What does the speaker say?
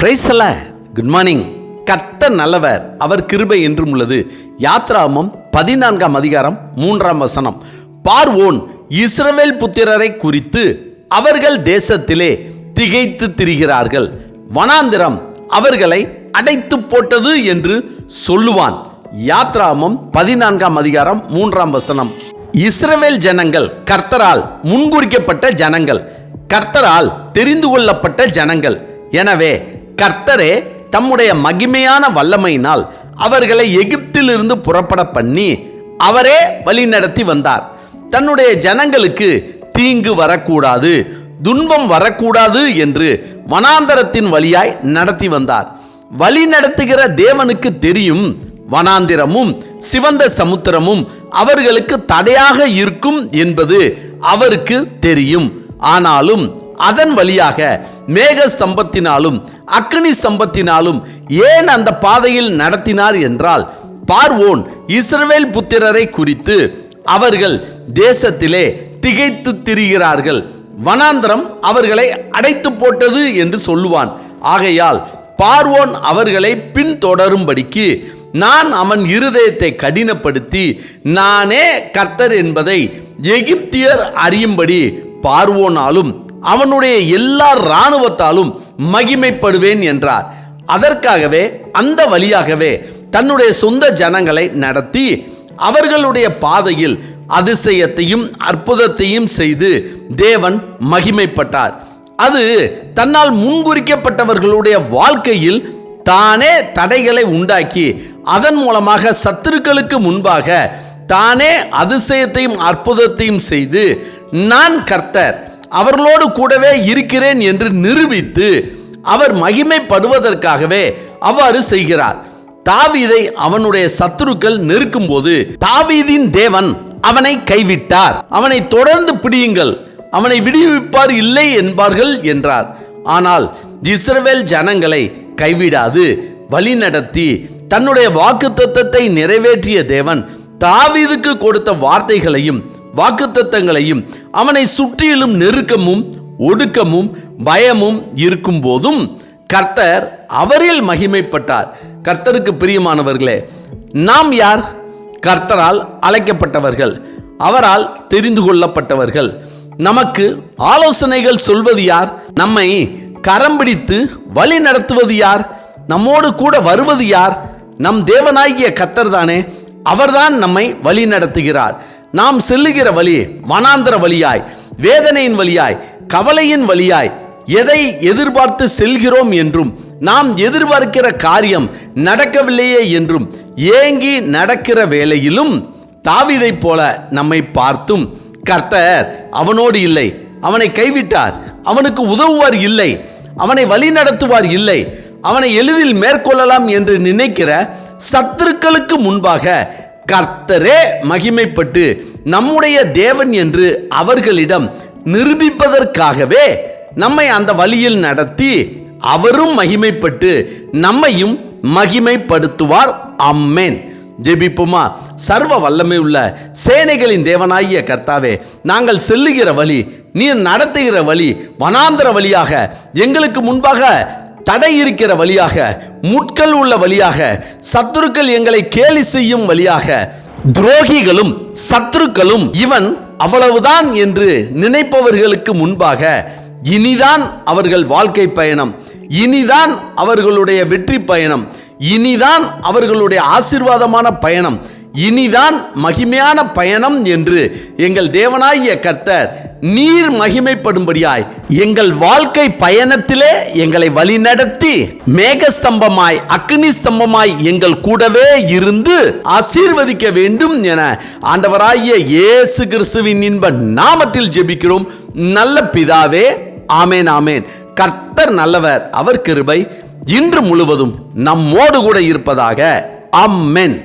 பிரைசல good morning கர்த்தர் நல்லவர். அவர் கிருபை என்றும் உள்ளது. யாத்ராமம் பதினான்காம் அதிகாரம் மூன்றாம் வசனம். பார்வோன் இஸ்ரவேல் புத்திரரை குறித்து அவர்கள் தேசத்திலே திகைத்து திரிகிறார்கள். வனாந்திரம் அவர்களை அடைத்து போட்டது என்று சொல்லுவான். யாத்ராமம் பதினான்காம் அதிகாரம் மூன்றாம் வசனம். இஸ்ரவேல் ஜனங்கள் கர்த்தரால் முன்குறிக்கப்பட்ட ஜனங்கள். கர்த்தரால் தெரிந்து கொள்ளப்பட்ட ஜனங்கள். எனவே கர்த்தரே தம்முடைய மகிமையான வல்லமையினால் அவர்களை எகிப்திலிருந்து புறப்பட பண்ணி அவரே வழிநடத்தி வந்தார். தன்னுடைய ஜனங்களுக்கு தீங்கு வரக்கூடாது துன்பம் வரக்கூடாது என்று வனாந்தரத்தின் வழியாய் நடத்தி வந்தார். வழி நடத்துகிற தேவனுக்கு தெரியும் வனாந்திரமும் சிவந்த சமுத்திரமும் அவர்களுக்கு தடையாக இருக்கும் என்பது அவருக்கு தெரியும். ஆனாலும் அதன் வழியாக மேக ஸ்தம்பத்தினாலும் அக்னி ஸ்தம்பத்தினாலும் ஏன் அந்த பாதையில் நடத்தினார் என்றால் பார்வோன் இஸ்ரவேல் புத்திரரை குறித்து அவர்கள் தேசத்திலே திகைத்து திரிகிறார்கள். வனாந்திரம் அவர்களை அடைத்து போட்டது என்று சொல்லுவான். ஆகையால் பார்வோன் அவர்களை பின்தொடரும்படிக்கு நான் அவன் இருதயத்தை கடினப்படுத்தி நானே கர்த்தர் என்பதை எகிப்தியர் அறியும்படி பார்வோனாலும் அவனுடைய எல்லா இராணுவத்தாலும் மகிமைப்படுவேன் என்றார். அதற்காகவே அந்த வழியாகவே தன்னுடைய சொந்த ஜனங்களை நடத்தி அவர்களுடைய பாதையில் அதிசயத்தையும் அற்புதத்தையும் செய்து தேவன் மகிமைப்பட்டார். அது தன்னால் முன்குறிக்கப்பட்டவர்களுடைய வாழ்க்கையில் தானே தடைகளை உண்டாக்கி அதன் மூலமாக சத்துருக்களுக்கு முன்பாக தானே அதிசயத்தையும் அற்புதத்தையும் செய்து நான் கர்த்தர் அவர்களோடு கூடவே இருக்கிறேன் என்று நிரூபித்து அவர் மகிமைப்படுவதற்காகவே அவ்வாறு செய்கிறார். தாவீதை அவனுடைய சத்துருக்கள் நெருக்கும் போது தாவீதின் தேவன் அவனை கைவிட்டார். அவனை தொடர்ந்து பிடியுங்கள். அவனை விடுவிப்பார் இல்லை என்பார்கள் என்றார். ஆனால் இஸ்ரவேல் ஜனங்களை கைவிடாது. வழிநடத்தி தன்னுடைய வாக்கு நிறைவேற்றிய தேவன் தாவீதுக்கு கொடுத்த வார்த்தைகளையும் வாக்குத்தத்தங்களையும் அவனை சுற்றிலும் நெருக்கமும் ஒடுக்கமும் பயமும் இருக்கும் போதும் கர்த்தர் அவரில் மகிமைப்பட்டார். கர்த்தருக்கு பிரியமானவர்களே நாம் யார்? கர்த்தரால் அழைக்கப்பட்டவர்கள் அவரால் தெரிந்து கொள்ளப்பட்டவர்கள். நமக்கு ஆலோசனைகள் சொல்வது யார்? நம்மை கரம் பிடித்து வழி நடத்துவது யார்? நம்மோடு கூட வருவது யார்? நம் தேவனாகிய கர்த்தர் தானே அவர்தான் நம்மை வழி நடத்துகிறார். நாம் செல்லுகிற வழி மனாந்திர வழியாய் வேதனையின் வழியாய் கவலையின் வழியாய் எதை எதிர்பார்த்து செல்கிறோம் என்றும் நாம் எதிர்பார்க்கிற காரியம் நடக்கவில்லையே என்றும் ஏங்கி நடக்கிற வேளையிலும் தாவிதைப் போல நம்மை பார்த்தும் கர்த்தர் அவனோடு இல்லை. அவனை கைவிட்டார். அவனுக்கு உதவுவார் இல்லை. அவனை வழி நடத்துவார் இல்லை. அவனை எளிதில் மேற்கொள்ளலாம் என்று நினைக்கிற சத்துருக்களுக்கு முன்பாக கர்த்தரே மகிமைப்பட்டு நம்முடைய தேவன் என்று அவர்களிடம் நிரூபிப்பதற்காகவே நம்மை அந்த வழியில் நடத்தி அவரும் மகிமைப்பட்டு நம்மையும் மகிமைப்படுத்துவார். அம்மேன் ஜெபிப்புமா? சர்வ வல்லமை உள்ள சேனைகளின் தேவனாகிய கர்த்தாவே நாங்கள் செல்லுகிற வழி நீர் நடத்துகிற வழி வனாந்தர வழியாக எங்களுக்கு முன்பாக தடை இருக்கிற வழியாக முட்கள் உள்ள வழியாக சத்துருக்கள் எங்களை கேலி செய்யும் வழியாக துரோகிகளும் சத்துருக்களும் இவன் அவ்வளவுதான் என்று நினைப்பவர்களுக்கு முன்பாக இனிதான் அவர்கள் வாழ்க்கை பயணம் இனிதான் அவர்களுடைய வெற்றி பயணம் இனிதான் அவர்களுடைய ஆசீர்வாதமான பயணம் இனிதான் மகிமையான பயணம் என்று எங்கள் தேவனாகிய கர்த்தர் நீர் மகிமைப்படும்படியாய் எங்கள் வாழ்க்கை பயணத்திலே எங்களை வழிநடத்தி மேகஸ்தம்பமாய் அக்னி ஸ்தம்பமாய் எங்கள் கூடவே இருந்து ஆசீர்வதிக்க வேண்டும் என ஆண்டவராகிய இயேசு கிறிஸ்துவின் இன்ப நாமத்தில் ஜெபிக்கிறோம். நல்ல பிதாவே ஆமேன் ஆமேன். கர்த்தர் நல்லவர் அவர் கிருபை இன்று முழுவதும் நம்மோடு கூட இருப்பதாக. அம்மென்